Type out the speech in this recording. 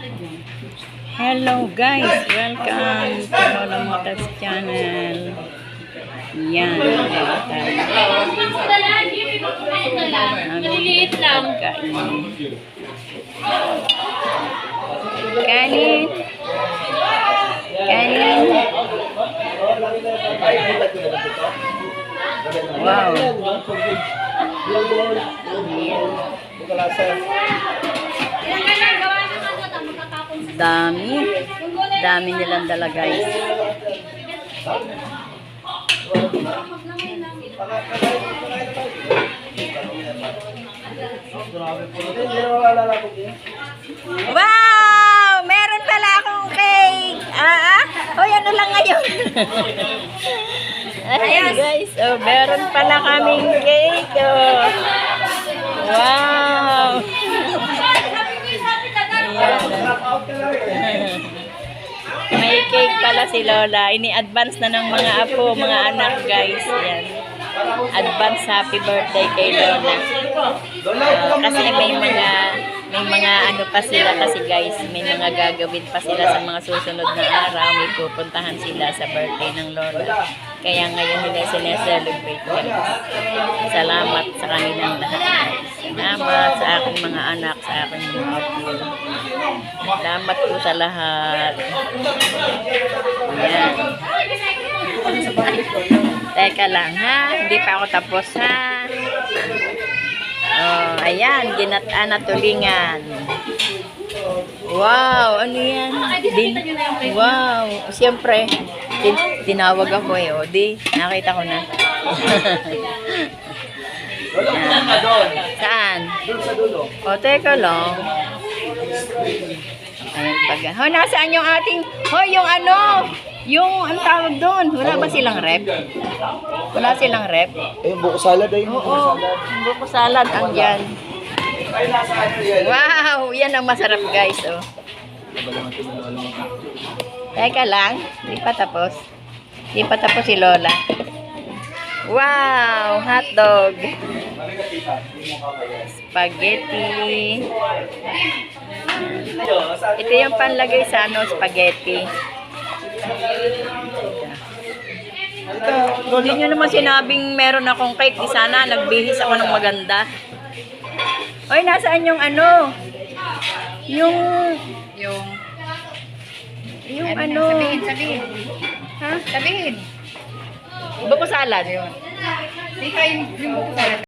Hello guys, welcome to Lola Motors channel. Yan. Maliliit lang. Kanin. Kanin. Wow. Dami. Dami nilang dala guys. Wow! Meron pala akong cake! Ah, ah? Hoy, ano lang ngayon? Ayan guys, oh, meron pala kaming cake. Oh. Cake pala si Lola. Ini-advance na ng mga apo, mga anak guys. Yan. Advance happy birthday kay Lola. Ah, kasi may mga may mga ano pa sila kasi guys, may mga gagawin pa sila sa mga susunod na araw. May pupuntahan sila sa birthday ng Lola. Kaya ngayon nila sineselebrate guys. Salamat sa kanilang lahat guys. Salamat sa aking mga anak, sa aking mga apo. Salamat po sa lahat. Ayan. Teka lang ha, hindi pa ako tapos ha. Oh, ayan, ginataan na tulingan. Wow, ano yan? Din, wow, siyempre, din, tinawag ako eh, o di, nakita ko na. Saan? O, teka lang. Ayan, pag, ho, nasaan yung ating, ho, yung ano, yung, ang tawag doon, wala ba silang rep? Wala silang rep? Eh, buko salad ay Oo, buko salad ang yan. Wow, yan ang masarap guys, oh. Teka lang, di pa tapos. Di pa tapos si Lola. Wow, hotdog. Spaghetti. Ito yung panlagay sa ano, spaghetti. Hindi nyo naman sinabing meron akong cake. Di sana nagbihis ako ng maganda. Hoy, nasaan yung ano? Yung... Yung, Yung ano, ano? sabihin, sabihin. Ha? Sabihin. Buko salad. Di ka yung, yung buko salad.